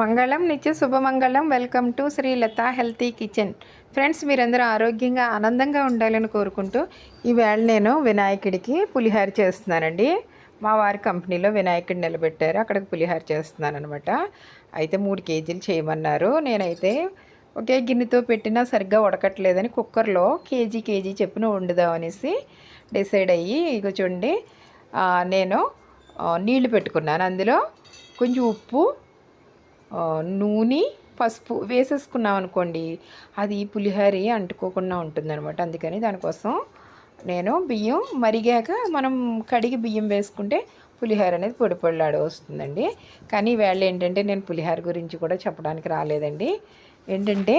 మంగళం నిత్య శుభమంగళం welcome to Sri Latha healthy kitchen. Friends మీరందరూ ఆరోగ్యంగా ఆనందంగా ఉండాలని కోరుకుంటూ ఈవేళ నేను వినాయకుడికి పులిహార చేస్తున్నానండి. మా వారి కంపెనీలో వినాయకుడు నిలబెట్టారు. అక్కడికి పులిహార చేస్తున్నాను అనమాట అయితే మూడు కేజీలు చేయమన్నారు. నేనైతే ఒకే గిన్నెతో పెట్టినా సరిగ్గా ఉడకట్లేదని కుక్కర్లో కేజీ కేజీ చెప్పున వండుదాం అనేసి డిసైడ్ అయ్యి ఇక చూడండి నేను నీళ్ళు పెట్టుకున్నాను. అందులో కొంచెం ఉప్పు నూనె పసుపు వేసేసుకున్నాం అనుకోండి అది పులిహోర అంటుకోకుండా ఉంటుందన్నమాట. అందుకని దానికోసం నేను బియ్యం మరిగాక మనం కడిగి బియ్యం వేసుకుంటే పులిహోర అనేది పొడి పొడిలాడ వస్తుందండి. కానీ వేళ ఏంటంటే నేను పులిహోర గురించి కూడా చెప్పడానికి రాలేదండి. ఏంటంటే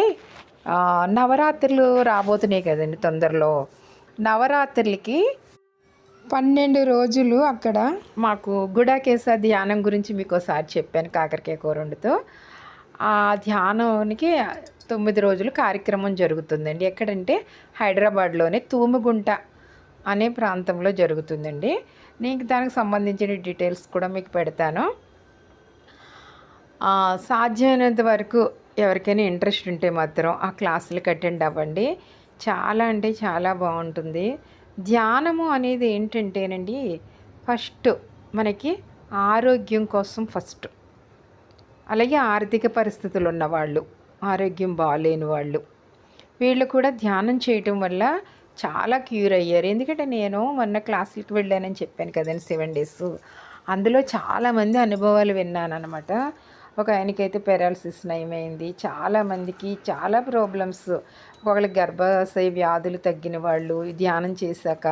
నవరాత్రులు రాబోతున్నాయి కదండి తొందరలో. నవరాత్రులకి పన్నెండు రోజులు అక్కడ. మాకు గుడాకేశ ధ్యానం గురించి మీకు ఒకసారి చెప్పాను కాకరకాయ కూర ఆ ధ్యానానికి తొమ్మిది రోజులు కార్యక్రమం జరుగుతుందండి. ఎక్కడంటే హైదరాబాద్లోనే తూముగుంట అనే ప్రాంతంలో జరుగుతుందండి. నేను దానికి సంబంధించిన డీటెయిల్స్ కూడా మీకు పెడతాను. సాధ్యమైనంత వరకు ఎవరికైనా ఇంట్రెస్ట్ ఉంటే మాత్రం ఆ క్లాసులకు అటెండ్ అవ్వండి. చాలా అంటే చాలా బాగుంటుంది. ధ్యానము అనేది ఏంటంటేనండి ఫస్ట్ మనకి ఆరోగ్యం కోసం ఫస్ట్. అలాగే ఆర్థిక పరిస్థితులు ఉన్నవాళ్ళు ఆరోగ్యం బాగాలేని వాళ్ళు వీళ్ళు కూడా ధ్యానం చేయటం వల్ల చాలా క్యూర్ అయ్యారు. ఎందుకంటే నేను మొన్న క్లాసులకు వెళ్ళానని చెప్పాను కదండి సెవెన్ డేస్. అందులో చాలామంది అనుభవాలు విన్నాను అనమాట ఒక ఆయనకైతే పెరాలసిస్ నయమైంది. చాలామందికి చాలా ప్రాబ్లమ్స్. ఒకళ్ళకి గర్భాశయ వ్యాధులు తగ్గిన వాళ్ళు ధ్యానం చేశాక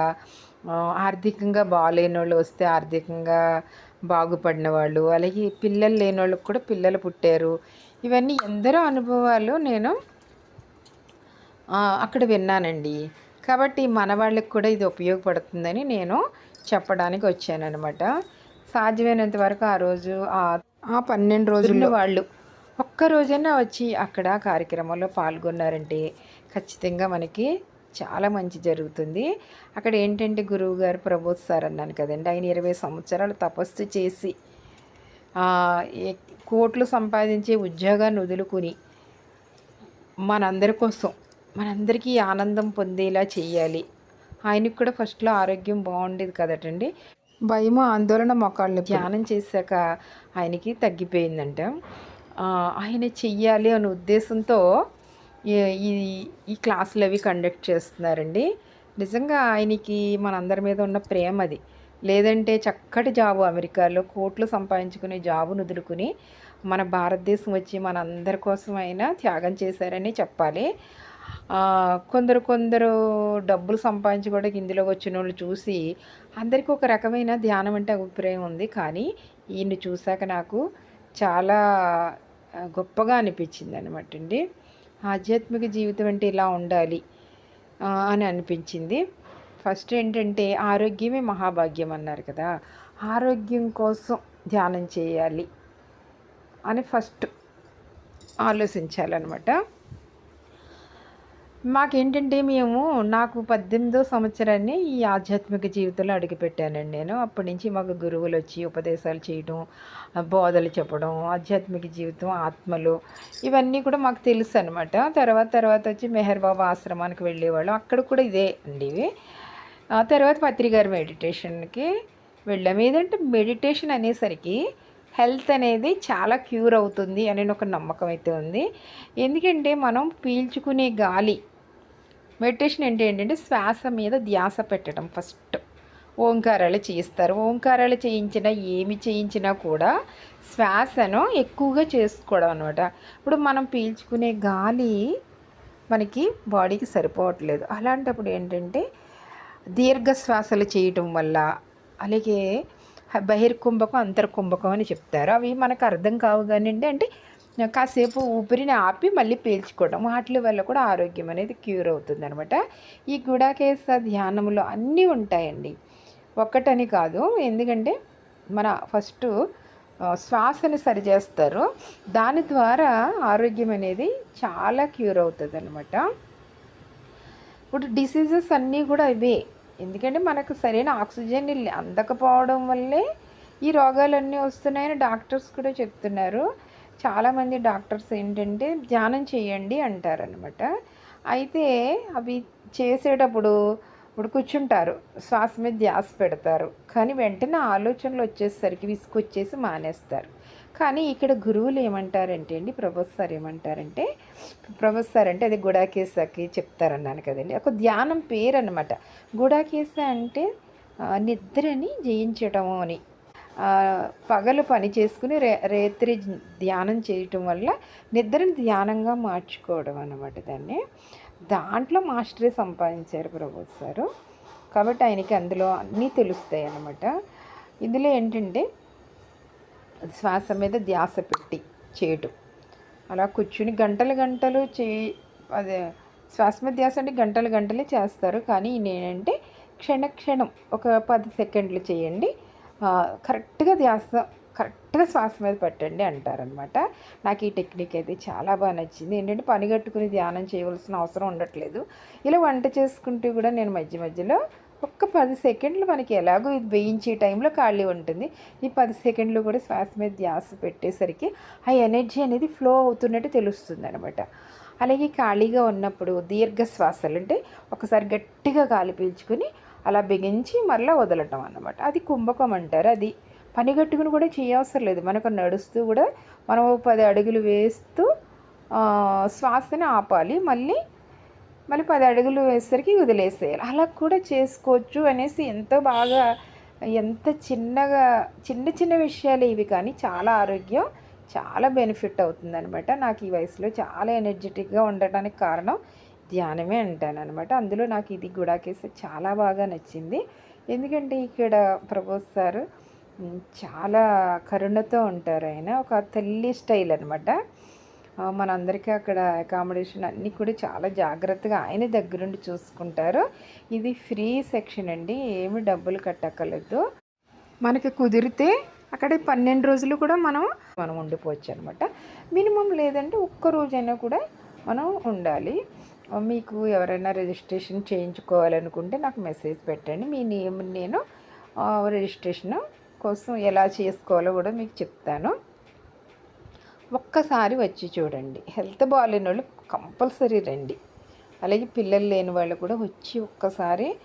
ఆర్థికంగా బాగాలేని వాళ్ళు వస్తే ఆర్థికంగా బాగుపడిన వాళ్ళు అలాగే పిల్లలు లేని వాళ్ళకి కూడా పిల్లలు పుట్టారు. ఇవన్నీ ఎందరో అనుభవాలు నేను అక్కడ విన్నానండి. కాబట్టి మన వాళ్ళకి కూడా ఇది ఉపయోగపడుతుందని నేను చెప్పడానికి వచ్చానన్నమాట. సాధ్యమైనంత వరకు ఆ రోజు ఆ ఆ పన్నెండు రోజుల్లో వాళ్ళు ఒక్క రోజైనా వచ్చి అక్కడ కార్యక్రమంలో పాల్గొన్నారంటే ఖచ్చితంగా మనకి చాలా మంచి జరుగుతుంది. అక్కడ ఏంటంటే గురువు గారు ప్రబోధ్ సార్ అన్నాను కదండి ఆయన ఇరవై సంవత్సరాలు తపస్సు చేసి కోట్లు సంపాదించే ఉద్యోగాన్ని వదులుకుని మనందరి కోసం మనందరికీ ఆనందం పొందేలా చేయాలి. ఆయనకు కూడా ఫస్ట్లో ఆరోగ్యం బాగుండేది కదటండి. భయం ఆందోళన మొక్కళ్ళు ధ్యానం చేశాక ఆయనకి తగ్గిపోయిందంట. ఆయన చెయ్యాలి అనే ఉద్దేశంతో ఈ- ఈ ఈ క్లాసులు అవి కండక్ట్ చేస్తున్నారండి. నిజంగా ఆయనకి మనందరి మీద ఉన్న ప్రేమ అది. లేదంటే చక్కటి జాబు అమెరికాలో కోట్లు సంపాదించుకునే జాబును వదులుకుని మన భారతదేశం వచ్చి మన అందరి కోసం అయినా త్యాగం చేశారని చెప్పాలి. కొందరు కొందరు డబ్బులు సంపాదించుకోవడానికి ఇందులోకి వచ్చిన వాళ్ళు చూసి అందరికీ ఒక రకమైన ధ్యానం అంటే అభిప్రాయం ఉంది. కానీ ఈయన్ని చూశాక నాకు చాలా గొప్పగా అనిపించింది అనమాట అండి. ఆధ్యాత్మిక జీవితం అంటే ఇలా ఉండాలి అని అనిపించింది. ఫస్ట్ ఏంటంటే ఆరోగ్యమే మహాభాగ్యం అన్నారు కదా ఆరోగ్యం కోసం ధ్యానం చేయాలి అని ఫస్ట్ ఆలోచించాలన్నమాట. మాకేంటంటే మేము నాకు పద్దెనిమిదో సంవత్సరాన్ని ఈ ఆధ్యాత్మిక జీవితంలో అడుగుపెట్టానండి నేను. అప్పటి నుంచి మాకు గురువులు వచ్చి ఉపదేశాలు చేయడం బోధలు చెప్పడం ఆధ్యాత్మిక జీవితం ఆత్మలు ఇవన్నీ కూడా మాకు తెలుసు అనమాట తర్వాత తర్వాత వచ్చి మెహర్ బాబా ఆశ్రమానికి వెళ్ళేవాళ్ళం. అక్కడ కూడా ఇదే అండి ఇవి. ఆ తర్వాత పత్రికారు మెడిటేషన్కి వెళ్ళాము ఏదంటే మెడిటేషన్ అనేసరికి హెల్త్ అనేది చాలా క్యూర్ అవుతుంది అనే ఒక నమ్మకం అయితే ఉంది. ఎందుకంటే మనం పీల్చుకునే గాలి మెడిటేషన్ అంటే ఏంటంటే శ్వాస మీద ధ్యాస పెట్టడం ఫస్ట్. ఓంకారాలు చేయిస్తారు. ఓంకారాలు చేయించినా ఏమి చేయించినా కూడా శ్వాసను ఎక్కువగా చేసుకోవడం అనమాట ఇప్పుడు మనం పీల్చుకునే గాలి మనకి బాడీకి సరిపోవట్లేదు. అలాంటప్పుడు ఏంటంటే దీర్ఘ శ్వాసలు చేయటం వల్ల అలాగే బహిర్కుంభకం అంతర్కుంభకం అని చెప్తారు. అవి మనకు అర్థం కావు కానివ్వండి అంటే కాసేపు ఊపిరిని ఆపి మళ్ళీ పీల్చుకోవడం. వాటి వల్ల కూడా ఆరోగ్యం అనేది క్యూర్ అవుతుంది అనమాట ఈ గుడాకేశ ధ్యానంలో అన్నీ ఉంటాయండి. ఒక్కటని కాదు ఎందుకంటే మన ఫస్ట్ శ్వాసని సరిచేస్తారు. దాని ద్వారా ఆరోగ్యం అనేది చాలా క్యూర్ అవుతుంది అనమాట ఇప్పుడు డిసీజెస్ అన్నీ కూడా ఇవే. ఎందుకంటే మనకు సరైన ఆక్సిజన్ అందకపోవడం వల్లే ఈ రోగాలన్నీ వస్తున్నాయని డాక్టర్స్ కూడా చెప్తున్నారు. చాలామంది డాక్టర్స్ ఏంటంటే ధ్యానం చేయండి అంటారనమాట అయితే అవి చేసేటప్పుడు ఇప్పుడు కూర్చుంటారు శ్వాస మీద ధ్యాస పెడతారు కానీ వెంటనే ఆలోచనలు వచ్చేసరికి విసుకొచ్చేసి మానేస్తారు. కానీ ఇక్కడ గురువులు ఏమంటారంటే అండి ప్రొఫెసర్ ఏమంటారంటే ప్రొఫెసర్ అంటే అది గుడాకేశకి చెప్తారన్నాను కదండి. ఒక ధ్యానం పేరు అనమాట గుడాకేస అంటే నిద్రని జయించటము అని. పగలు పని చేసుకుని రే రేత్రి ధ్యానం చేయటం వల్ల నిద్రని ధ్యానంగా మార్చుకోవడం అన్నమాట దాన్ని. దాంట్లో మాస్టరీ సంపాదించారు ప్రొఫెసర్ కాబట్టి ఆయనకి అందులో అన్నీ తెలుస్తాయి అన్నమాట. ఇందులో ఏంటంటే శ్వాస మీద ధ్యాస పెట్టి చేయటం. అలా కూర్చుని గంటలు గంటలు చే అదే శ్వాస మీద ధ్యాస అంటే గంటలు గంటలే చేస్తారు. కానీ నేనంటే క్షణ క్షణం ఒక పది సెకండ్లు చేయండి. కరెక్ట్గా ధ్యాస కరెక్ట్గా శ్వాస మీద పెట్టండి అంటారనమాట. నాకు ఈ టెక్నిక్ అయితే చాలా బాగా నచ్చింది. ఏంటంటే పని కట్టుకుని ధ్యానం చేయవలసిన అవసరం ఉండట్లేదు. ఇలా వంట చేసుకుంటూ కూడా నేను మధ్య మధ్యలో ఒక్క పది సెకండ్లు మనకి ఎలాగో ఇది వేయించే టైంలో ఖాళీ ఉంటుంది. ఈ పది సెకండ్లు కూడా శ్వాస మీద ధ్యాస పెట్టేసరికి ఆ ఎనర్జీ అనేది ఫ్లో అవుతున్నట్టు తెలుస్తుంది అనమాట అలాగే ఖాళీగా ఉన్నప్పుడు దీర్ఘ శ్వాసలు అంటే ఒకసారి గట్టిగా గాలి పీల్చుకొని అలా బిగించి మరలా వదలటం అన్నమాట. అది కుంభకం అంటారు. అది పని కట్టుకుని కూడా చేయవసరం లేదు. మనకు నడుస్తూ కూడా మనం పది అడుగులు వేస్తూ శ్వాసని ఆపాలి. మళ్ళీ మళ్ళీ పది అడుగులు వేసరికి వదిలేసేయాలి. అలా కూడా చేసుకోవచ్చు అనేసి ఎంతో బాగా ఎంత చిన్నగా చిన్న చిన్న విషయాలు ఇవి కానీ చాలా ఆరోగ్యం చాలా బెనిఫిట్ అవుతుందనమాట నాకు ఈ వయసులో చాలా ఎనర్జెటిక్గా ఉండటానికి కారణం ధ్యానమే అంటాను అనమాట అందులో నాకు ఇది గుడాకేసి చాలా బాగా నచ్చింది. ఎందుకంటే ఇక్కడ ప్రభోస్ సార్ చాలా కరుణతో ఉంటారు ఆయన. ఒక తల్లి స్టైల్ అనమాట మనందరికీ అక్కడ అకామిడేషన్ అన్నీ కూడా చాలా జాగ్రత్తగా ఆయన దగ్గరుండి చూసుకుంటారు. ఇది ఫ్రీ సెక్షన్ అండి ఏమి డబ్బులు కట్టక్కర్లేదు. మనకి కుదిరితే అక్కడ పన్నెండు రోజులు కూడా మనం మనం ఉండిపోవచ్చు అనమాట మినిమం లేదంటే ఒక్క రోజైనా కూడా మనం ఉండాలి. మీకు ఎవరైనా రిజిస్ట్రేషన్ చేయించుకోవాలనుకుంటే నాకు మెసేజ్ పెట్టండి. మీ నేమ్ నేను రిజిస్ట్రేషన్ కోసం ఎలా చేసుకోవాలో కూడా మీకు చెప్తాను. ఒక్కసారి వచ్చి చూడండి. హెల్త్ బాగాలేని వాళ్ళు కంపల్సరీ రండి. అలాగే పిల్లలు లేని వాళ్ళు కూడా వచ్చి ఒక్కసారి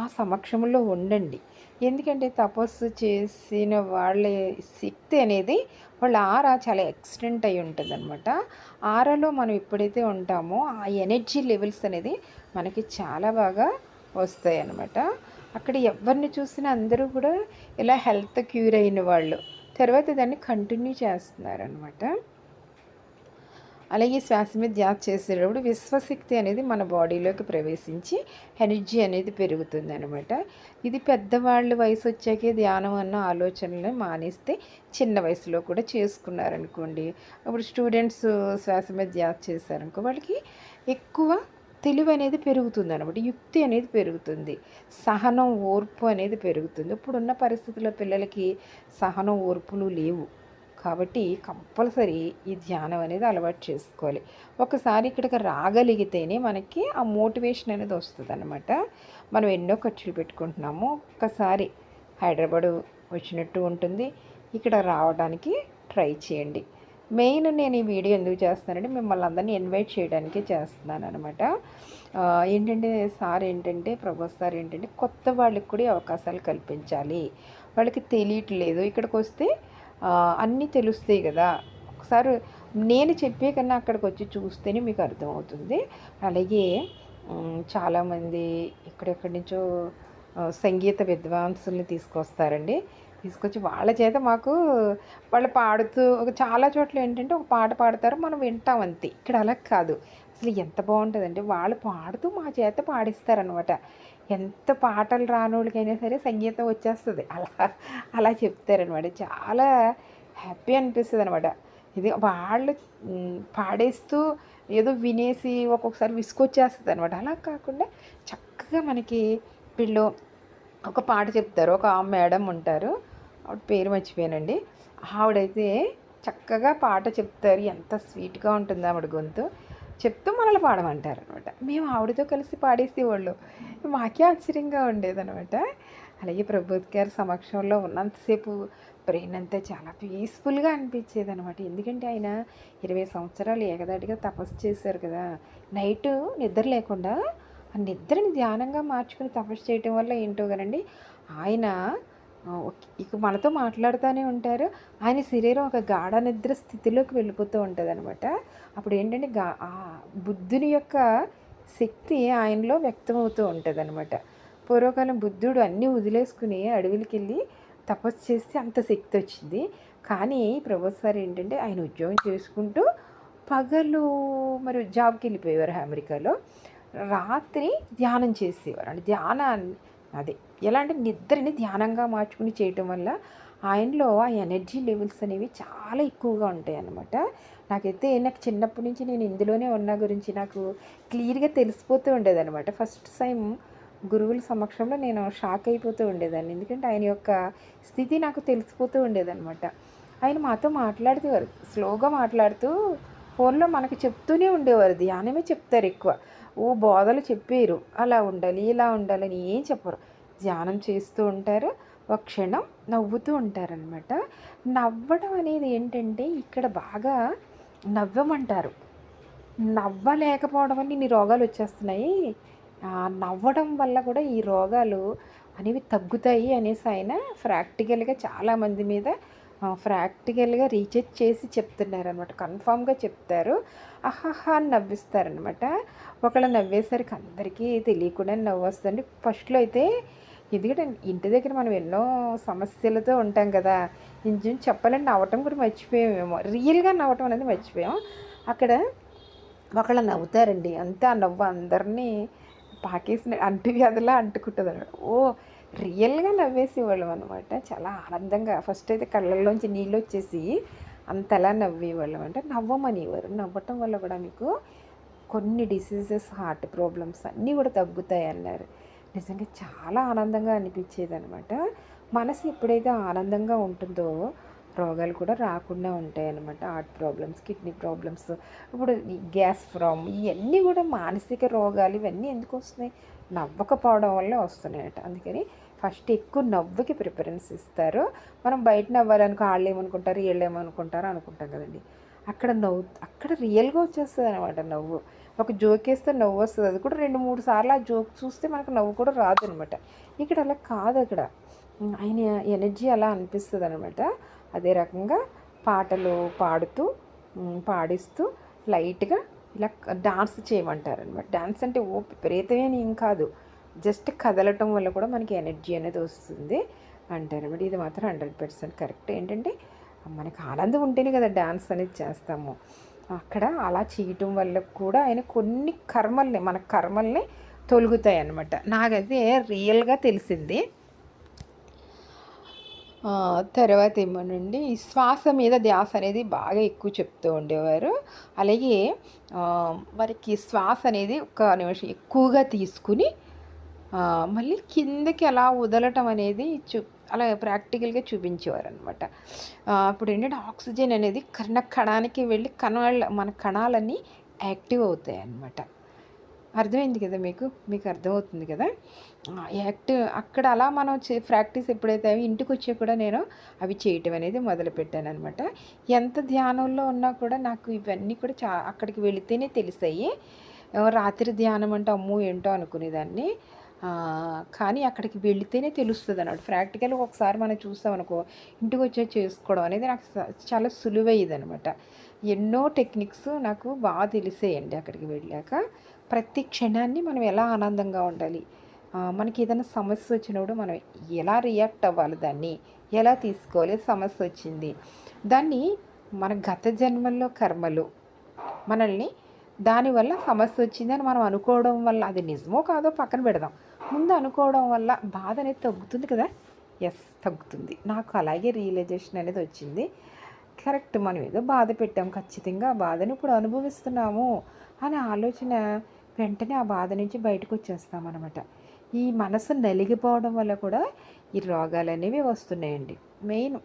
ఆ సమక్షంలో ఉండండి. ఎందుకంటే తపస్సు చేసిన వాళ్ళ శక్తి అనేది వాళ్ళ ఆరా చాలా ఎక్స్టెంట్ అయి ఉంటుంది అనమాట ఆరాలో మనం ఎప్పుడైతే ఉంటామో ఆ ఎనర్జీ లెవెల్స్ అనేది మనకి చాలా బాగా వస్తాయి అనమాట అక్కడ ఎవరిని చూసినా అందరూ కూడా ఇలా హెల్త్ క్యూర్ అయిన వాళ్ళు. తర్వాత దాన్ని కంటిన్యూ చేస్తున్నారు అనమాట అలాగే శ్వాస మీద ధ్యాస చేసేటప్పుడు విశ్వశక్తి అనేది మన బాడీలోకి ప్రవేశించి ఎనర్జీ అనేది పెరుగుతుంది అనమాట ఇది పెద్దవాళ్ళ వయసు వచ్చాకే ధ్యానం అన్న ఆలోచనలు మానేస్తే చిన్న వయసులో కూడా చేసుకున్నారనుకోండి. అప్పుడు స్టూడెంట్స్ శ్వాస మీద ధ్యాస చేశారనుకో వాళ్ళకి ఎక్కువ తెలివి అనేది పెరుగుతుంది అనమాట యుక్తి అనేది పెరుగుతుంది. సహనం ఓర్పు అనేది పెరుగుతుంది. ఇప్పుడున్న పరిస్థితుల్లో పిల్లలకి సహనం ఓర్పులు లేవు. కాబట్టి కంపల్సరీ ఈ ధ్యానం అనేది అలవాటు చేసుకోవాలి. ఒకసారి ఇక్కడికి రాగలిగితేనే మనకి ఆ మోటివేషన్ అనేది వస్తుంది అనమాట మనం ఎన్నో ఖర్చులు పెట్టుకుంటున్నాము. ఒక్కసారి హైదరాబాద్ వచ్చినట్టు ఉంటుంది. ఇక్కడ రావడానికి ట్రై చేయండి. మెయిన్ నేను ఈ వీడియో ఎందుకు చేస్తున్నానంటే మిమ్మల్ని అందరినీ ఇన్వైట్ చేయడానికే చేస్తున్నాను అనమాట ఏంటంటే సార్ ఏంటంటే ప్రభు సార్ ఏంటంటే కొత్త వాళ్ళకి కూడా అవకాశాలు కల్పించాలి. వాళ్ళకి తెలియట్లేదు. ఇక్కడికి వస్తే అన్నీ తెలుస్తాయి కదా. ఒకసారి నేను చెప్పే కన్నా అక్కడికి వచ్చి చూస్తేనే మీకు అర్థమవుతుంది. అలాగే చాలామంది ఎక్కడెక్కడి నుంచో సంగీత విద్వాంసుల్ని తీసుకొస్తారండి. తీసుకొచ్చి వాళ్ళ చేత మాకు వాళ్ళు పాడుతూ ఒక చాలా చోట్ల ఏంటంటే ఒక పాట పాడతారు మనం వింటాం అంతే. ఇక్కడ అలా కాదు. అసలు ఎంత బాగుంటుందంటే వాళ్ళు పాడుతూ మా చేత పాడిస్తారనమాట ఎంత పాటలు రానోళ్ళకైనా సరే సంగీతం వచ్చేస్తుంది. అలా అలా చెప్తారనమాట. చాలా హ్యాపీ అనిపిస్తుంది అనమాట ఇది వాళ్ళు పాడేస్తూ ఏదో వినేసి ఒక్కొక్కసారి విసుకొచ్చేస్తుంది అనమాట అలా కాకుండా చక్కగా మనకి వీళ్ళు ఒక పాట చెప్తారు. ఒక మేడం ఉంటారు. ఆవిడ పేరు మర్చిపోయానండి. ఆవిడైతే చక్కగా పాట చెప్తారు. ఎంత స్వీట్గా ఉంటుంది ఆవిడ గొంతు. చెప్తూ మనల్ని పాడమంటారు అనమాట మేము ఆవిడతో కలిసి పాడేసేవాళ్ళు. మాకే ఆశ్చర్యంగా ఉండేదనమాట. అలాగే ప్రభుత్ గారి సమక్షంలో ఉన్నంతసేపు బ్రెయిన్ అంతా చాలా పీస్ఫుల్గా అనిపించేది అనమాట ఎందుకంటే ఆయన ఇరవై సంవత్సరాలు ఏకదాటిగా తపస్సు చేశారు కదా. నైట్ నిద్ర లేకుండా ఆ నిద్రని ధ్యానంగా మార్చుకుని తపస్సు చేయటం వల్ల ఏంటో కనండి ఆయన ఇక మనతో మాట్లాడుతూనే ఉంటారు. ఆయన శరీరం ఒక గాఢ నిద్ర స్థితిలోకి వెళ్ళిపోతూ ఉంటుంది అనమాట అప్పుడు ఏంటంటే గా ఆ బుద్ధుని యొక్క శక్తి ఆయనలో వ్యక్తమవుతూ ఉంటుంది అనమాట పూర్వకాలం బుద్ధుడు అన్నీ వదిలేసుకుని అడవులకి వెళ్ళి తపస్సు చేస్తే అంత శక్తి వచ్చింది. కానీ ప్రభు సార్ ఏంటంటే ఆయన ఉద్యోగం చేసుకుంటూ పగలు మరి జాబ్కి వెళ్ళిపోయేవారు అమెరికాలో. రాత్రి ధ్యానం చేసేవారు. అంటే ధ్యానాన్ని అదే. ఎలా అంటే నిద్రని ధ్యానంగా మార్చుకుని చేయటం వల్ల ఆయనలో ఆ ఎనర్జీ లెవెల్స్ అనేవి చాలా ఎక్కువగా ఉంటాయి అన్నమాట నాకైతే నాకు చిన్నప్పటి నుంచి నేను ఇందులోనే ఉన్న గురించి నాకు క్లియర్గా తెలిసిపోతూ ఉండేది అనమాట ఫస్ట్ టైం గురువుల సమక్షంలో నేను షాక్ అయిపోతూ ఉండేదాన్ని. ఎందుకంటే ఆయన యొక్క స్థితి నాకు తెలిసిపోతూ ఉండేదన్నమాట. ఆయన మాతో మాట్లాడేవారు. స్లోగా మాట్లాడుతూ ఫోన్లో మనకు చెప్తూనే ఉండేవారు. ధ్యానమే చెప్తారు ఎక్కువ. ఓ బోధలు చెప్పారు. అలా ఉండాలి ఇలా ఉండాలని ఏం చెప్పరు. ధ్యానం చేస్తూ ఉంటారు ఒక క్షణం నవ్వుతూ ఉంటారనమాట నవ్వడం అనేది ఏంటంటే ఇక్కడ బాగా నవ్వమంటారు. నవ్వలేకపోవడం వల్ల ఇన్ని రోగాలు వచ్చేస్తున్నాయి. నవ్వడం వల్ల కూడా ఈ రోగాలు అనేవి తగ్గుతాయి అనేసి ఆయన ప్రాక్టికల్గా చాలామంది మీద ప్రాక్టికల్గా రీచెక్ చేసి చెప్తున్నారు అనమాట కన్ఫామ్గా చెప్తారు. అహహా అని నవ్విస్తారనమాట ఒకళ్ళు నవ్వేసరికి అందరికీ తెలియకుండా నవ్వు వస్తుంది ఫస్ట్లో అయితే ఎందుకంటే ఇంటి దగ్గర మనం ఎన్నో సమస్యలతో ఉంటాం కదా ఇంజన్ చెప్పాలంటే నవ్వటం కూడా మర్చిపోయామేమో. రియల్గా నవ్వటం అనేది మర్చిపోయాం. అక్కడ ఒకళ్ళు నవ్వుతారండి. అంతే ఆ నవ్వు అందరినీ పాకేసిన అంటువ్యాధిలా అంటుకుంటుంది అనమాట ఓ రియల్గా నవ్వేసేవాళ్ళం అనమాట చాలా ఆనందంగా ఫస్ట్ అయితే కళ్ళల్లోంచి నీళ్ళు వచ్చేసి అంతలా నవ్వేవాళ్ళం అంటే నవ్వమనేవారు. నవ్వటం వల్ల కూడా మీకు కొన్ని డిసీజెస్ హార్ట్ ప్రాబ్లమ్స్ అన్నీ కూడా తగ్గుతాయి అన్నారు నిజంగా చాలా ఆనందంగా అనిపించేది అనమాట మనసు ఎప్పుడైతే ఆనందంగా ఉంటుందో రోగాలు కూడా రాకుండా ఉంటాయి అన్నమాట హార్ట్ ప్రాబ్లమ్స్ కిడ్నీ ప్రాబ్లమ్స్ ఇప్పుడు గ్యాస్ ఫ్రామ్ ఇవన్నీ కూడా మానసిక రోగాలు ఇవన్నీ ఎందుకు వస్తున్నాయి? నవ్వకపోవడం వల్లే వస్తున్నాయట. అందుకని ఫస్ట్ ఎక్కువ నవ్వుకి ప్రిఫరెన్స్ ఇస్తారు. మనం బయట నవ్వాలనుకో వాళ్ళు ఏమనుకుంటారు వీళ్ళు ఏమనుకుంటారు అనుకుంటాం కదండి. అక్కడ నవ్వు అక్కడ రియల్గా వచ్చేస్తుంది అనమాట నవ్వు. ఒక జోక్ వేస్తే నవ్వు వస్తుంది. అది కూడా రెండు మూడు సార్లు ఆ జోక్ చూస్తే మనకు నవ్వు కూడా రాదు అనమాట ఇక్కడ అలా కాదు అక్కడ. ఆయన ఎనర్జీ అలా అనిపిస్తుంది అనమాట అదే రకంగా పాటలు పాడుతూ పాడిస్తూ లైట్గా ఇలా డాన్స్ చేయమంటారు అనమాట డాన్స్ అంటే ఓ విపరీతమైన ఏం కాదు. జస్ట్ కదలటం వల్ల కూడా మనకి ఎనర్జీ అనేది వస్తుంది అంటారు అనమాట ఇది మాత్రం హండ్రెడ్ పర్సెంట్ కరెక్ట్. ఏంటంటే మనకి ఆనందం ఉంటేనే కదా డాన్స్ అనేది చేస్తాము. అక్కడ అలా చేయటం వల్ల కూడా ఆయన కొన్ని కర్మల్ని మన కర్మల్ని తొలుగుతాయి అన్నమాట నాకైతే రియల్గా తెలిసింది. తర్వాత ఏమోనండి ఈ శ్వాస మీద ధ్యాస అనేది బాగా ఎక్కువ చెప్తూ ఉండేవారు. అలాగే వారికి శ్వాస అనేది ఒక నిమిషం ఎక్కువగా తీసుకుని మళ్ళీ కిందకి అలా వదలటం అనేది చూ అలా ప్రాక్టికల్గా చూపించేవారు అనమాట అప్పుడు ఏంటంటే ఆక్సిజన్ అనేది కణ కణానికి వెళ్ళి కణాల మన కణాలన్నీ యాక్టివ్ అవుతాయి అన్నమాట అర్థమైంది కదా మీకు? మీకు అర్థమవుతుంది కదా? యాక్ట్ అక్కడ అలా మనం చే ప్రాక్టీస్ ఎప్పుడైతే అవి ఇంటికి వచ్చే కూడా నేను అవి చేయటం అనేది మొదలుపెట్టాను అనమాట ఎంత ధ్యానంలో ఉన్నా కూడా నాకు ఇవన్నీ కూడా చా అక్కడికి వెళితేనే తెలిసాయి. రాత్రి ధ్యానం అంటే అమ్మో ఏంటో అనుకునేదాన్ని. కానీ అక్కడికి వెళితేనే తెలుస్తుంది అన్నమాట ప్రాక్టికల్ ఒకసారి మనం చూస్తామనుకో ఇంటికి వచ్చే చేసుకోవడం అనేది నాకు చాలా సులువయ్యేది అనమాట ఎన్నో టెక్నిక్స్ నాకు బాగా తెలిసేయండి అక్కడికి వెళ్ళాక. ప్రతి క్షణాన్ని మనం ఎలా ఆనందంగా ఉండాలి? మనకి ఏదైనా సమస్య వచ్చినప్పుడు మనం ఎలా రియాక్ట్ అవ్వాలి దాన్ని? ఎలా తీసుకోవాలి? సమస్య వచ్చింది. దాన్ని మన గత జన్మల్లో కర్మలు మనల్ని దానివల్ల సమస్య వచ్చిందని మనం అనుకోవడం వల్ల అది నిజమో కాదో పక్కన పెడదాం. ముందు అనుకోవడం వల్ల బాధ అనేది తగ్గుతుంది కదా? ఎస్ తగ్గుతుంది. నాకు అలాగే రియలైజేషన్ అనేది వచ్చింది. కరెక్ట్ మనం ఏదో బాధ పెట్టాం. ఖచ్చితంగా బాధను ఇప్పుడు అనుభవిస్తున్నాము అనే ఆలోచన వెంటనే ఆ బాధ నుంచి బయటకు వచ్చేస్తామన్నమాట ఈ మనసు నలిగిపోవడం వల్ల కూడా ఈ రోగాలు అనేవి వస్తున్నాయండి. మెయిన్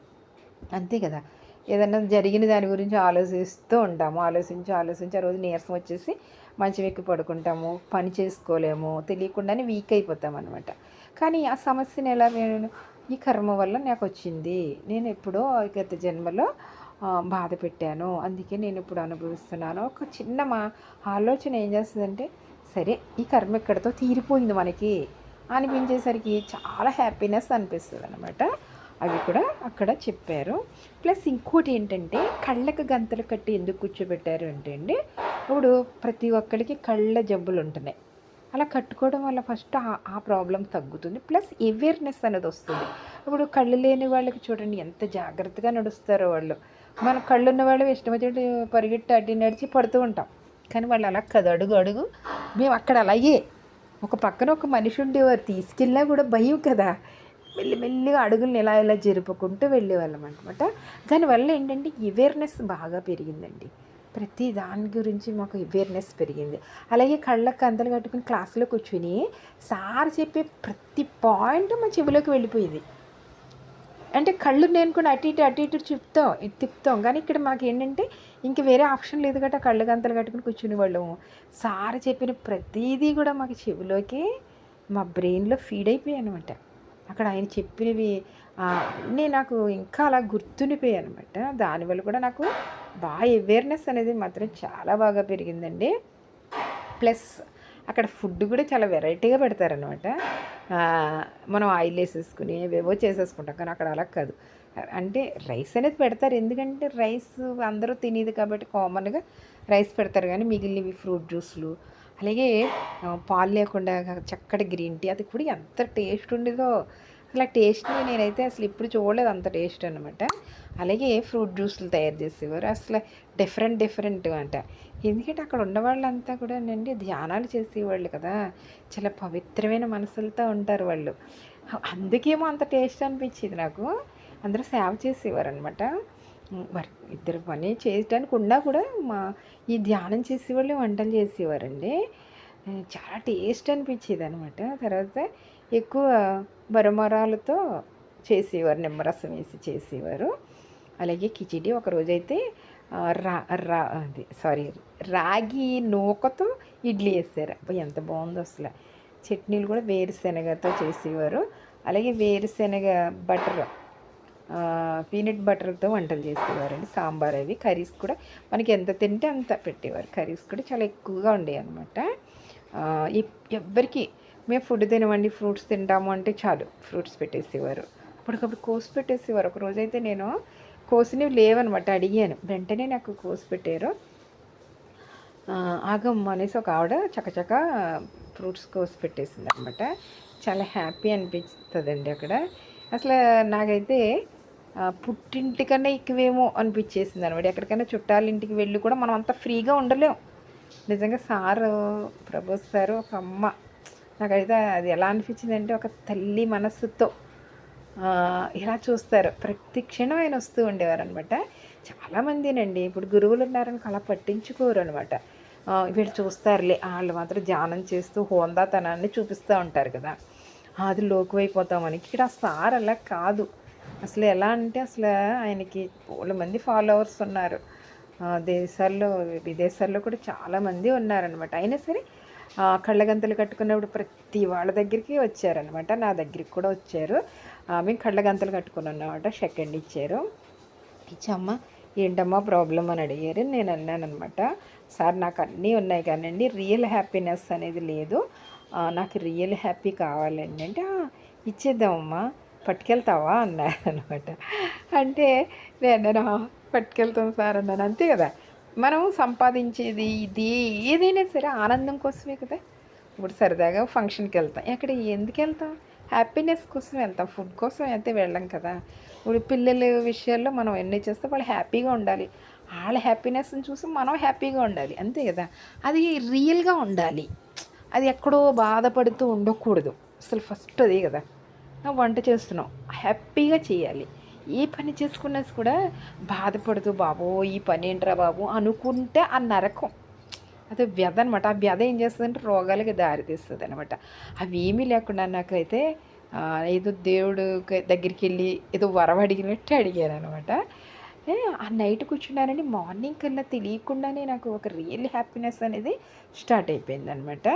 అంతే కదా. ఏదైనా జరిగిన దాని గురించి ఆలోచిస్తూ ఉంటాము. ఆలోచించి ఆలోచించి ఆ రోజు నీరసం వచ్చేసి మంచం ఎక్కి పడుకుంటాము పని చేసుకోలేము తెలియకుండానే వీక్ అయిపోతాం అనమాట కానీ ఆ సమస్యను ఎలా నేను ఈ కర్మ వల్ల నాకు వచ్చింది. నేను ఎప్పుడో గత జన్మలో బాధ పెట్టాను. అందుకే నేను ఇప్పుడు అనుభవిస్తున్నాను. ఒక చిన్న మా ఆలోచన ఏం చేస్తుందంటే సరే ఈ కర్మ ఇక్కడితో తీరిపోయింది మనకి అనిపించేసరికి చాలా హ్యాపీనెస్ అనిపిస్తుంది అనమాట అవి కూడా అక్కడ చెప్పారు. ప్లస్ ఇంకోటి ఏంటంటే కళ్ళకు గంతలు కట్టి ఎందుకు కూర్చోబెట్టారు అంటే అండి ఇప్పుడు ప్రతి ఒక్కరికి కళ్ళ జబ్బులు ఉంటున్నాయి. అలా కట్టుకోవడం వల్ల ఫస్ట్ ఆ- ఆ ప్రాబ్లం తగ్గుతుంది. ప్లస్ అవేర్నెస్ అనేది వస్తుంది. ఇప్పుడు కళ్ళు లేని వాళ్ళకి చూడండి ఎంత జాగ్రత్తగా నడుస్తారో వాళ్ళు. మన కళ్ళు ఉన్న వాళ్ళు ఇష్టం వచ్చినట్టు పరిగెట్టి అడ్డి నడిచి పడుతూ ఉంటాం. కానీ వాళ్ళు అలా కదా. అడుగు అడుగు. మేము అక్కడ అలాగే. ఒక పక్కన ఒక మనిషి ఉండేవారు. తీసుకెళ్ళినా కూడా భయం కదా. మెల్లి మెల్లిగా అడుగుల్ని ఇలా ఇలా జరుపుకుంటూ వెళ్ళేవాళ్ళం అనమాట దానివల్ల ఏంటంటే అవేర్నెస్ బాగా పెరిగిందండి. ప్రతి దాని గురించి మాకు అవేర్నెస్ పెరిగింది. అలాగే కళ్ళకు అందలు కట్టుకుని క్లాసులో కూర్చుని సార్ చెప్పే ప్రతి పాయింట్ మా చెవిలోకి వెళ్ళిపోయింది. అంటే కళ్ళు నేను కూడా అటు ఇటు అటు ఇటు చెప్తాం ఇటు తిప్పుతాం. కానీ ఇక్కడ మాకు ఏంటంటే ఇంక వేరే ఆప్షన్ లేదు గట్ట కళ్ళు గంతలు కట్టుకుని కూర్చునే వాళ్ళము. సార్ చెప్పిన ప్రతిదీ కూడా మాకు చెవిలోకి మా బ్రెయిన్లో ఫీడ్ అయిపోయాయి అనమాట అక్కడ ఆయన చెప్పినవి అన్నీ నాకు ఇంకా అలా గుర్తుండిపోయాయి అనమాట దానివల్ల కూడా నాకు బాగా అవేర్నెస్ అనేది మాత్రం చాలా బాగా పెరిగిందండి. ప్లస్ అక్కడ ఫుడ్ కూడా చాలా వెరైటీగా పెడతారనమాట మనం ఆయిల్ వేసేసుకుని ఏవేవో చేసేసుకుంటాం కానీ అక్కడ అలా కాదు. అంటే రైస్ అనేది పెడతారు ఎందుకంటే రైస్ అందరూ తినేది కాబట్టి కామన్గా రైస్ పెడతారు కానీ మిగిలినవి ఫ్రూట్ జ్యూస్లు అలాగే పాలు లేకుండా చక్కటి గ్రీన్ టీ అది కూడా ఎంత టేస్ట్ ఉండేదో అసలు టేస్ట్ని నేనైతే అసలు ఇప్పుడు చూడలేదు అంత టేస్ట్ అనమాట అలాగే ఫ్రూట్ జ్యూస్లు తయారు చేసేవారు. అసలు డిఫరెంట్ డిఫరెంట్ అంట. ఎందుకంటే అక్కడ ఉన్న వాళ్ళంతా కూడా నండి ధ్యానాలు చేసేవాళ్ళు కదా. చాలా పవిత్రమైన మనసులతో ఉంటారు వాళ్ళు. అందుకేమో అంత టేస్ట్ అనిపించేది నాకు. అందరూ సేవ చేసేవారు అనమాట మరి ఇద్దరు పని చేయడానికి ఉన్నా కూడా మా ఈ ధ్యానం చేసేవాళ్ళు వంటలు చేసేవారండి. చాలా టేస్ట్ అనిపించేది అనమాట తర్వాత ఎక్కువ బరమరాలతో చేసేవారు నిమ్మరసం వేసి చేసేవారు. అలాగే కిచిడి ఒకరోజైతే రా రా అది సారీ రాగి నూకతో ఇడ్లీ వేసారు. ఎంత బాగుందో అసలు. చట్నీలు కూడా వేరుశనగతో చేసేవారు. అలాగే వేరుశనగ బటర్ పీనట్ బటర్తో వంటలు చేసేవారండి. సాంబార్ అవి కర్రీస్ కూడా. మనకి ఎంత తింటే అంత పెట్టేవారు. కర్రీస్ కూడా చాలా ఎక్కువగా ఉండేవి అనమాట ఎవ్వరికీ మేము ఫుడ్ తినమండి ఫ్రూట్స్ తింటాము అంటే చాలు ఫ్రూట్స్ పెట్టేసేవారు. అప్పటికప్పుడు కోసి పెట్టేసేవారు. ఒక రోజైతే నేను కోసినవి లేవనమాట అడిగాను. వెంటనే నాకు కోసి పెట్టారు. ఆగం అనేసి ఒక ఆవిడ చకచక ఫ్రూట్స్ కోసి పెట్టేసింది అనమాట చాలా హ్యాపీ అనిపిస్తుందండి అక్కడ. అసలు నాకైతే పుట్టింటికన్నా ఎక్కువేమో అనిపించేసింది అనమాట ఎక్కడికైనా చుట్టాల ఇంటికి వెళ్ళి కూడా మనం అంత ఫ్రీగా ఉండలేం. నిజంగా సారు ప్రభోస్ సారు ఒక అమ్మ. నాకైతే అది ఎలా అనిపించింది అంటే ఒక తల్లి మనస్సుతో ఇలా చూస్తారు. ప్రతి క్షణం ఆయన వస్తూ ఉండేవారు అనమాట చాలామందినండి ఇప్పుడు గురువులు ఉన్నారని అలా పట్టించుకోరు అనమాట వీళ్ళు చూస్తారులే వాళ్ళు మాత్రం ధ్యానం చేస్తూ హోందాతనాన్ని చూపిస్తూ ఉంటారు కదా. అది లోకువైపోతామని. ఇక్కడ సార్ అలా కాదు. అసలు ఎలా అంటే అసలు ఆయనకి పూల మంది ఫాలోవర్స్ ఉన్నారు. దేశాల్లో విదేశాల్లో కూడా చాలామంది ఉన్నారనమాట. అయినా సరే కళ్ళగంతలు కట్టుకున్నప్పుడు ప్రతి వాళ్ళ దగ్గరికి వచ్చారనమాట నా దగ్గరికి కూడా వచ్చారు. ఆ, మేము కళ్ళగంతలు కట్టుకున్నాం అనమాట సెకండ్ ఇచ్చారు. ఇచ్చమ్మా ఏంటమ్మా ప్రాబ్లం అని అడిగారు. నేను అన్నాను అనమాట సార్ నాకు అన్నీ ఉన్నాయి కానండి. రియల్ హ్యాపీనెస్ అనేది లేదు. నాకు రియల్ హ్యాపీ కావాలండి. అంటే ఇచ్చేద్దామమ్మా. పట్టుకెళ్తావా? అన్నారు అనమాట అంటే నేను పట్టుకెళ్తాను పట్టుకెళ్తాం సార్ అన్నాను. అంతే కదా. మనం సంపాదించేది ఇది ఏదైనా సరే ఆనందం కోసమే కదా. ఇప్పుడు సరదాగా ఫంక్షన్కి వెళ్తాం. ఎక్కడ? ఎందుకు వెళ్తాం? హ్యాపీనెస్ కోసం వెళ్తాం. ఫుడ్ కోసం అయితే వెళ్ళం కదా. ఇప్పుడు పిల్లల విషయాల్లో మనం ఎన్ని చేస్తే వాళ్ళు హ్యాపీగా ఉండాలి. వాళ్ళ హ్యాపీనెస్ని చూసి మనం హ్యాపీగా ఉండాలి. అంతే కదా. అది రియల్గా ఉండాలి. అది ఎక్కడో బాధపడుతూ ఉండకూడదు. అసలు ఫస్ట్ అదే కదా. వంట చేస్తున్నాం. హ్యాపీగా చేయాలి. ఏ పని చేసుకున్నా కూడా బాధపడుతూ బాబో ఈ పని ఏంట్రా బాబు అనుకుంటే ఆ నరకం. అదే వ్యధ అనమాట ఆ వ్యధ ఏం చేస్తుందంటే రోగాలకి దారితీస్తుంది అనమాట అవి ఏమీ లేకుండా నాకైతే ఏదో దేవుడు దగ్గరికి వెళ్ళి ఏదో వరం అడిగినట్టు అడిగాను అనమాట ఆ నైట్ కూర్చున్నానని మార్నింగ్ కల్లా తెలియకుండానే నాకు ఒక రియల్ హ్యాపీనెస్ అనేది స్టార్ట్ అయిపోయింది అనమాట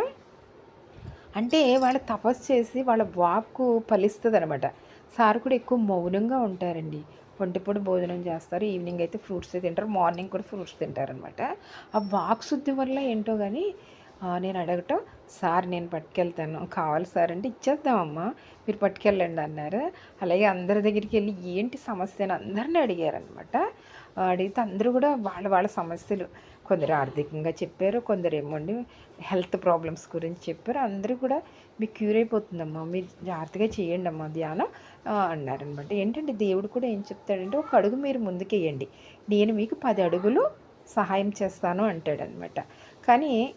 అంటే వాళ్ళు తపస్సు చేసి వాళ్ళ వాక్కు ఫలిస్తుంది అనమాట సార్ కూడా ఎక్కువ మౌనంగా ఉంటారండి. ఒంటిపూట భోజనం చేస్తారు. ఈవినింగ్ అయితే ఫ్రూట్స్ తింటారు. మార్నింగ్ కూడా ఫ్రూట్స్ తింటారనమాట ఆ వాక్ శుద్ధి వల్ల ఏంటో కానీ నేను అడగటం సార్ నేను పట్టుకెళ్తాను. కావాలి సార్ అంటే ఇచ్చేద్దామమ్మా. మీరు పట్టుకెళ్ళండి అన్నారు. అలాగే అందరి దగ్గరికి వెళ్ళి ఏంటి సమస్య అని అందరిని అడిగారనమాట అడిగితే అందరూ కూడా వాళ్ళ వాళ్ళ సమస్యలు. కొందరు ఆర్థికంగా చెప్పారు కొందరు ఏమోండి హెల్త్ ప్రాబ్లమ్స్ గురించి చెప్పారు. అందరూ కూడా మీకు క్యూర్ అయిపోతుందమ్మా. మీరు జాగ్రత్తగా చేయండి అమ్మా ధ్యానం. అన్నారనమాట. ఏంటంటే దేవుడు కూడా ఏం చెప్తాడంటే ఒక అడుగు మీరు ముందుకేయండి నేను మీకు పది అడుగులు సహాయం చేస్తాను అంటాడనమాట. కానీ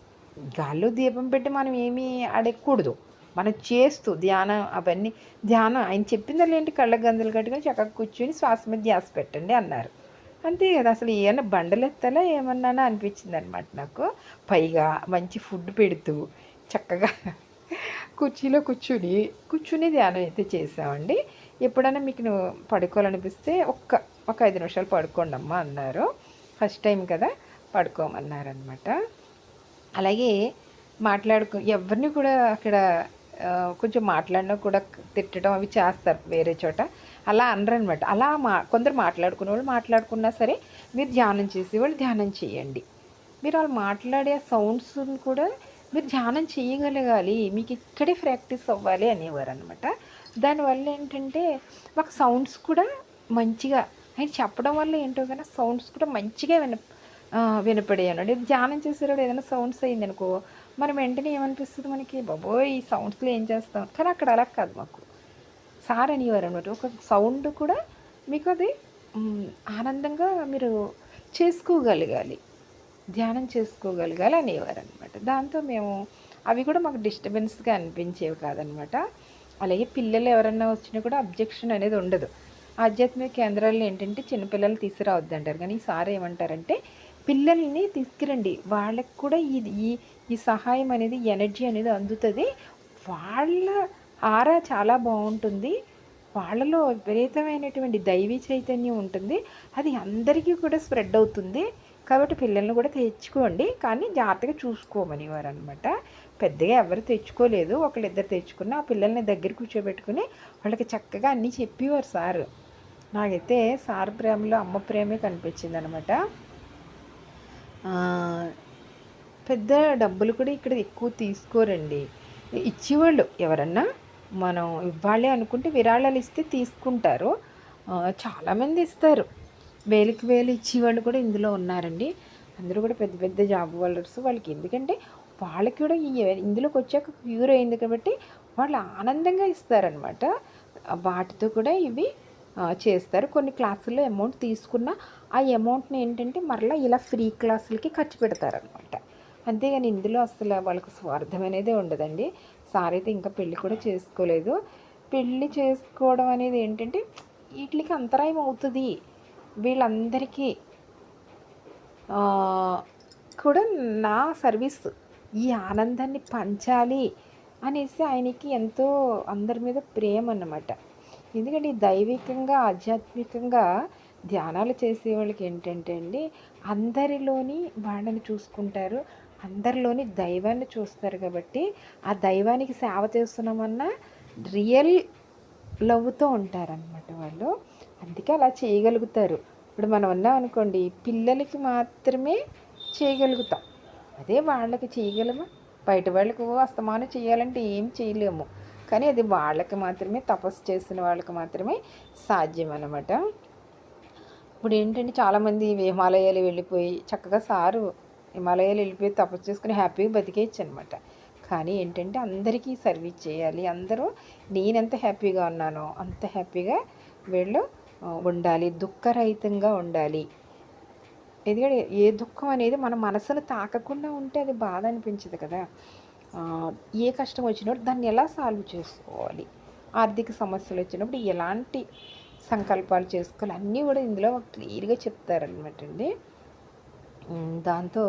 గాల్లో దీపం పెట్టి మనం ఏమీ అడగకూడదు మనం చేస్తూ ధ్యానం అవన్నీ ధ్యానం ఆయన చెప్పిందా ఏంటి? కళ్ళ గందులు కట్టుకొని చక్కగా కూర్చొని శ్వాస మీద ధ్యాస పెట్టండి అన్నారు. అంతే కదా అసలు ఏమైనా బండలు ఎత్తాలా ఏమన్నానా అనిపించింది అనమాట నాకు. పైగా మంచి ఫుడ్ పెడుతూ చక్కగా కుర్చీలో కూర్చుని కూర్చుని ధ్యానం అయితే చేసామండి ఎప్పుడైనా మీకు నువ్వు పడుకోవాలనిపిస్తే ఒక్క ఒక ఐదు నిమిషాలు పడుకోండి అమ్మా అన్నారు. ఫస్ట్ టైం కదా పడుకోమన్నారనమాట అలాగే మాట్లాడుకు ఎవరిని కూడా అక్కడ కొంచెం మాట్లాడినా కూడా తిట్టడం అవి చేస్తారు వేరే చోట. అలా అనరనమాట అలా మా కొందరు మాట్లాడుకునే వాళ్ళు మాట్లాడుకున్నా సరే మీరు ధ్యానం చేసేవాళ్ళు ధ్యానం చేయండి. మీరు వాళ్ళు మాట్లాడే సౌండ్స్ని కూడా మీరు ధ్యానం చేయగలగాలి మీకు ఇక్కడే ప్రాక్టీస్ అవ్వాలి అనేవారు అనమాట దానివల్ల ఏంటంటే మాకు సౌండ్స్ కూడా మంచిగా ఆయన చెప్పడం వల్ల ఏంటో కానీ సౌండ్స్ కూడా మంచిగా విన వినపడేయను వినపడేవి ధ్యానం చేసేటప్పుడు ఏదైనా సౌండ్స్ అయింది అనుకో మనం వెంటనే ఏమనిపిస్తుంది మనకి? బాబోయ్ ఈ సౌండ్స్లో ఏం చేస్తాం? కానీ అక్కడ అలా కాదు మాకు. సార్ అనేవారు అనమాట ఒక సౌండ్ కూడా మీకు అది ఆనందంగా మీరు చేసుకోగలగాలి. ధ్యానం చేసుకోగలగాలి అనేవారు అనమాట దాంతో మేము అవి కూడా మాకు డిస్టర్బెన్స్గా అనిపించేవి కాదనమాట అలాగే పిల్లలు ఎవరన్నా వచ్చినా కూడా అబ్జెక్షన్ అనేది ఉండదు. ఆధ్యాత్మిక కేంద్రాల్లో ఏంటంటే చిన్నపిల్లలు తీసుకురావద్దు అంటారు కానీ ఈ సార్ ఏమంటారంటే పిల్లల్ని తీసుకురండి. వాళ్ళకి కూడా ఇది ఈ ఈ సహాయం అనేది ఎనర్జీ అనేది అందుతుంది. వాళ్ళ ఆరా చాలా బాగుంటుంది. వాళ్ళలో విపరీతమైనటువంటి దైవీ చైతన్యం ఉంటుంది. అది అందరికీ కూడా స్ప్రెడ్ అవుతుంది. కాబట్టి పిల్లల్ని కూడా తెచ్చుకోండి. కానీ జాగ్రత్తగా చూసుకోమని వారు అనమాట పెద్దగా ఎవరు తెచ్చుకోలేదు. ఒకళ్ళిద్దరు తెచ్చుకున్న ఆ పిల్లల్ని దగ్గర కూర్చోబెట్టుకుని వాళ్ళకి చక్కగా అన్నీ చెప్పేవారు సారు. నాకైతే సార్ ప్రేమలో అమ్మ ప్రేమే కనిపించింది అనమాట పెద్ద డబ్బులు కూడా ఇక్కడ ఎక్కువ తీసుకోరండి. ఇచ్చేవాళ్ళు ఎవరన్నా మనం ఇవ్వాలి అనుకుంటే విరాళాలు ఇస్తే తీసుకుంటారు. చాలామంది ఇస్తారు. వేలికి వేలు ఇచ్చేవాళ్ళు కూడా ఇందులో ఉన్నారండి. అందరూ కూడా పెద్ద పెద్ద జాబ్ హోల్డర్స్ వాళ్ళకి. ఎందుకంటే వాళ్ళకి కూడా ఈ ఇందులోకి వచ్చాక క్యూర్ అయింది కాబట్టి వాళ్ళు ఆనందంగా ఇస్తారనమాట వాటితో కూడా ఇవి చేస్తారు. కొన్ని క్లాసుల్లో అమౌంట్ తీసుకున్న ఆ అమౌంట్ని ఏంటంటే మరలా ఇలా ఫ్రీ క్లాసులకి ఖర్చు పెడతారనమాట అంతేగాని ఇందులో అసలు వాళ్ళకి స్వార్థం అనేది ఉండదండి. సార్ అయితే ఇంకా పెళ్ళి కూడా చేసుకోలేదు. పెళ్ళి చేసుకోవడం అనేది ఏంటంటే వీటికి అంతరాయం అవుతుంది. వీళ్ళందరికీ కూడా నా సర్వీస్ ఈ ఆనందాన్ని పంచాలి అనేసి ఆయనకి ఎంతో అందరి మీద ప్రేమ అన్నమాట. ఎందుకంటే దైవికంగా ఆధ్యాత్మికంగా ధ్యానాలు చేసే వాళ్ళకి ఏంటంటే అండి అందరిలోని వాళ్ళని చూసుకుంటారు అందరిలోని దైవాన్ని చూస్తారు కాబట్టి ఆ దైవానికి సేవ చేస్తున్నామన్నా రియల్ లవ్తో ఉంటారనమాట వాళ్ళు. అందుకే అలా చేయగలుగుతారు. ఇప్పుడు మనం ఉన్నాం అనుకోండి పిల్లలకి మాత్రమే చేయగలుగుతాం. అదే వాళ్ళకి చేయగలమా? బయట వాళ్ళకు అస్తమానం చేయాలంటే ఏం చేయలేము. కానీ అది వాళ్ళకి మాత్రమే తపస్సు చేసిన వాళ్ళకి మాత్రమే సాధ్యం అన్నమాట ఇప్పుడు ఏంటంటే చాలామంది హిమాలయాలు వెళ్ళిపోయి చక్కగా సారు హిమాలయాలు వెళ్ళిపోయి తపస్సు చేసుకుని హ్యాపీగా బతికేయచ్చు అనమాట కానీ ఏంటంటే అందరికీ సర్వీస్ చేయాలి. అందరూ నేనెంత హ్యాపీగా ఉన్నానో అంత హ్యాపీగా వీళ్ళు ఉండాలి దుఃఖరహితంగా ఉండాలి. ఎందుకంటే ఏ దుఃఖం అనేది మన మనసును తాకకుండా ఉంటే అది బాధ అనిపించదు కదా. ఏ కష్టం వచ్చినప్పుడు దాన్ని ఎలా సాల్వ్ చేసుకోవాలి? ఆర్థిక సమస్యలు వచ్చినప్పుడు ఎలాంటి సంకల్పాలు చేసుకోవాలి? అన్నీ కూడా ఇందులో క్లియర్గా చెప్తారనమాట అండి. దాంతో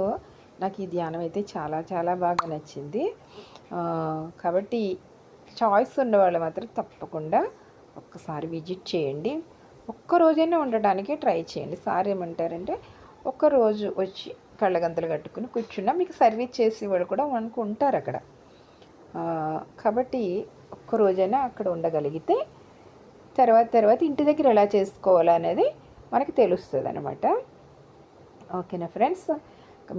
నాకు ఈ ధ్యానం అయితే చాలా చాలా బాగా నచ్చింది. కాబట్టి చాయిస్ ఉన్నవాళ్ళు మాత్రం తప్పకుండా ఒక్కసారి విజిట్ చేయండి. ఒక్క రోజైనా ఉండడానికి ట్రై చేయండి. సార్ ఏమంటారంటే ఒక్కరోజు వచ్చి కళ్ళగంతలు కట్టుకుని కూర్చున్నా మీకు సర్వీస్ చేసేవాడు కూడా మనకు ఉంటారు అక్కడ. కాబట్టి ఒక్క రోజైనా అక్కడ ఉండగలిగితే తర్వాత తర్వాత ఇంటి దగ్గర ఎలా చేసుకోవాలనేది మనకి తెలుస్తుంది అనమాట ఓకేనా ఫ్రెండ్స్?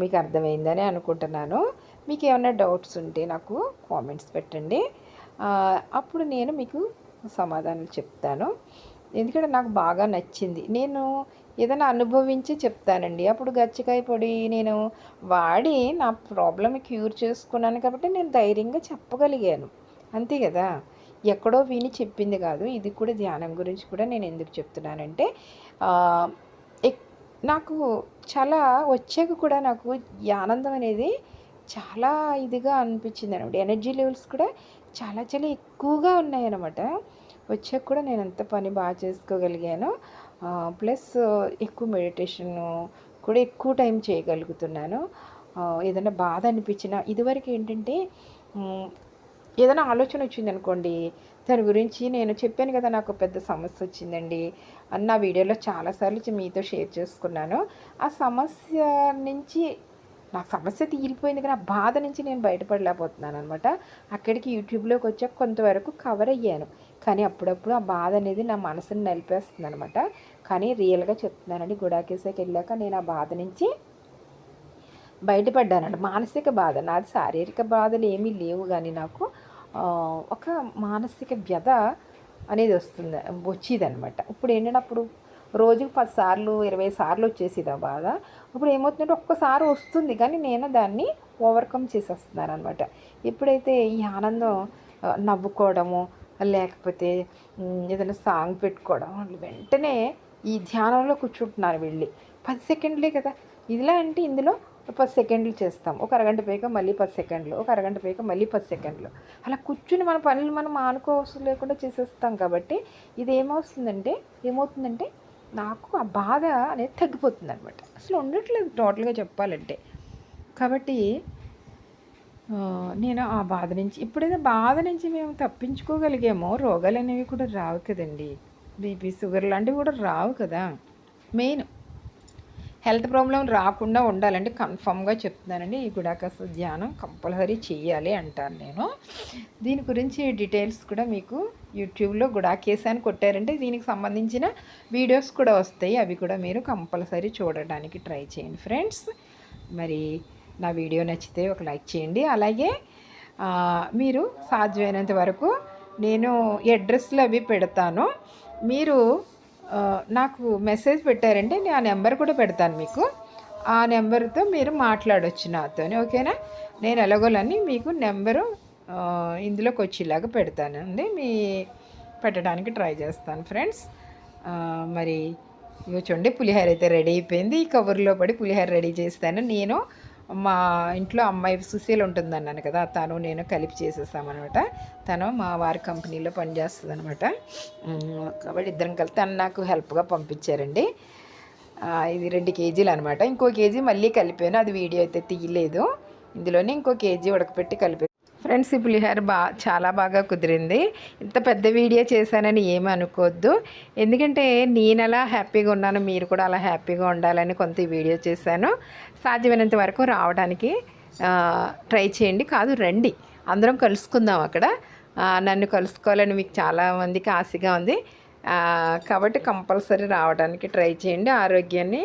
మీకు అర్థమైందని అనుకుంటున్నాను. మీకు ఏమైనా డౌట్స్ ఉంటే నాకు కామెంట్స్ పెట్టండి. అప్పుడు నేను మీకు సమాధానం చెప్తాను. ఎందుకంటే నాకు బాగా నచ్చింది. నేను ఏదైనా అనుభవించి చెప్తానండి. అప్పుడు గచ్చికాయ పొడి నేను వాడి నా ప్రాబ్లమ్ క్యూర్ చేసుకున్నాను కాబట్టి నేను ధైర్యంగా చెప్పగలిగాను. అంతే కదా? ఎక్కడో విని చెప్పింది కాదు. ఇది కూడా ధ్యానం గురించి కూడా నేను ఎందుకు చెప్తున్నానంటే ఎక్- నాకు చాలా వచ్చాక కూడా నాకు ఈ ఆనందం అనేది చాలా ఇదిగా అనిపించింది అనమాట ఎనర్జీ లెవెల్స్ కూడా చాలా చాలా ఎక్కువగా ఉన్నాయన్నమాట. వచ్చాక కూడా నేను అంత పని బాగా చేసుకోగలిగాను ప్లస్ ఎక్కువ మెడిటేషన్ కూడా ఎక్కువ టైం చేయగలుగుతున్నాను. ఏదైనా బాధ అనిపించినా ఇదివరకు ఏంటంటే ఏదైనా ఆలోచన వచ్చింది అనుకోండి దాని గురించి నేను చెప్పాను కదా నాకు పెద్ద సమస్య వచ్చిందండి అన్న వీడియోలో చాలాసార్లు మీతో షేర్ చేసుకున్నాను. ఆ సమస్య నుంచి నా సమస్య తీరిపోయింది కానీ ఆ బాధ నుంచి నేను బయటపడలేకపోతున్నాను అనమాట అక్కడికి యూట్యూబ్లోకి వచ్చాక కొంతవరకు కవర్ అయ్యాను. కానీ అప్పుడప్పుడు ఆ బాధ అనేది నా మనసుని నలిపేస్తుంది అనమాట కానీ రియల్గా చెప్తున్నానండి గుడాకేసాకి వెళ్ళాక నేను ఆ బాధ నుంచి బయటపడ్డానండి. మానసిక బాధ నాది శారీరక బాధలు ఏమీ లేవు కానీ నాకు ఒక మానసిక వ్యధ అనేది వస్తుంది వచ్చేది అనమాట ఇప్పుడు ఏంటంటే అప్పుడు రోజుకి పది సార్లు ఇరవై సార్లు వచ్చేసేది ఆ బాధ. ఇప్పుడు ఏమవుతుందంటే ఒక్కసారి వస్తుంది కానీ నేను దాన్ని ఓవర్కమ్ చేసేస్తున్నాను అనమాట ఎప్పుడైతే ఈ ఆనందం నవ్వుకోవడము లేకపోతే ఏదైనా సాంగ్ పెట్టుకోవడం వెంటనే ఈ ధ్యానంలో కూర్చుంటున్నారు వెళ్ళి. పది సెకండ్లే కదా. ఇదిలా అంటే ఇందులో పది సెకండ్లు చేస్తాం. ఒక అరగంట పోయాక మళ్ళీ పది సెకండ్లు. ఒక అరగంట పోయాక మళ్ళీ పది సెకండ్లు. అలా కూర్చుని మన పనులు మనం ఆనుకోవసం లేకుండా చేసేస్తాం కాబట్టి ఇది ఏమవుతుందంటే ఏమవుతుందంటే నాకు ఆ బాధ అనేది తగ్గిపోతుంది అనమాట అసలు ఉండట్లేదు టోటల్గా చెప్పాలంటే. కాబట్టి నేను ఆ బాధ నుంచి ఇప్పుడైతే బాధ నుంచి మేము తప్పించుకోగలిగామో రోగాలు అనేవి కూడా రావు కదండి. బీపీ షుగర్ లాంటివి కూడా రావు కదా. మెయిన్ హెల్త్ ప్రాబ్లం రాకుండా ఉండాలంటే కన్ఫామ్గా చెప్తున్నానండి. ఈ గుడాకస ధ్యానం కంపల్సరీ చేయాలి అంటాను నేను. దీని గురించి డీటెయిల్స్ కూడా మీకు యూట్యూబ్లో గుడాకేస్ అని కొట్టారంటే దీనికి సంబంధించిన వీడియోస్ కూడా వస్తాయి. అవి కూడా మీరు కంపల్సరీ చూడడానికి ట్రై చేయండి ఫ్రెండ్స్. మరి నా వీడియో నచ్చితే ఒక లైక్ చేయండి. అలాగే మీరు సాధ్యమైనంత వరకు నేను అడ్రస్లు అవి పెడతాను మీరు నాకు మెసేజ్ పెట్టారంటే నేను ఆ నెంబర్ కూడా పెడతాను మీకు. ఆ నెంబర్తో మీరు మాట్లాడొచ్చు నాతో ఓకేనా? నేను ఎలాగోలని మీకు నెంబరు ఇందులోకి వచ్చేలాగా పెడతానండి. మీ పెట్టడానికి ట్రై చేస్తాను ఫ్రెండ్స్. మరి ఇవి చూడండి పులిహోర అయితే రెడీ అయిపోయింది. ఈ కవర్లో పడి పులిహోర రెడీ చేస్తాను నేను. మా ఇంట్లో అమ్మాయి సుశీల్ ఉంటుంది అన్నాను కదా తను నేను కలిపి చేసేసామన్నమాట తను మా వారి కంపెనీలో పనిచేస్తుంది అనమాట కాబట్టి ఇద్దరం కలిసి తను నాకు హెల్ప్గా పంపించారండి. ఇది రెండు కేజీలు అనమాట ఇంకో కేజీ మళ్ళీ కలిపాను అది వీడియో అయితే తీయలేదు. ఇందులోనే ఇంకో కేజీ ఉడకపెట్టి కలిపాను ఫ్రెండ్స్ ఈ పులిహోర బా చాలా బాగా కుదిరింది. ఇంత పెద్ద వీడియో చేశానని ఏమీ అనుకోవద్దు ఎందుకంటే నేను అలా హ్యాపీగా ఉన్నాను మీరు కూడా అలా హ్యాపీగా ఉండాలని కొంత వీడియో చేశాను. సాధ్యమైనంత వరకు రావడానికి ట్రై చేయండి. కాదు రండి. అందరం కలుసుకుందాం అక్కడ. నన్ను కలుసుకోవాలని మీకు చాలామందికి ఆశగా ఉంది. కాబట్టి కంపల్సరీ రావడానికి ట్రై చేయండి. ఆరోగ్యాన్ని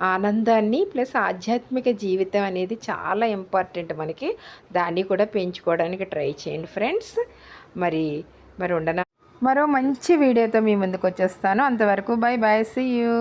ఆనందాన్ని ప్లస్ ఆధ్యాత్మిక జీవితం అనేది చాలా ఇంపార్టెంట్ మనకి. దాన్ని కూడా పెంచుకోవడానికి ట్రై చేయండి ఫ్రెండ్స్. మరి మరి ఉండన? మరో మంచి వీడియోతో మీ ముందుకు వచ్చేస్తాను. అంతవరకు బై బాయ్ సీ యూ.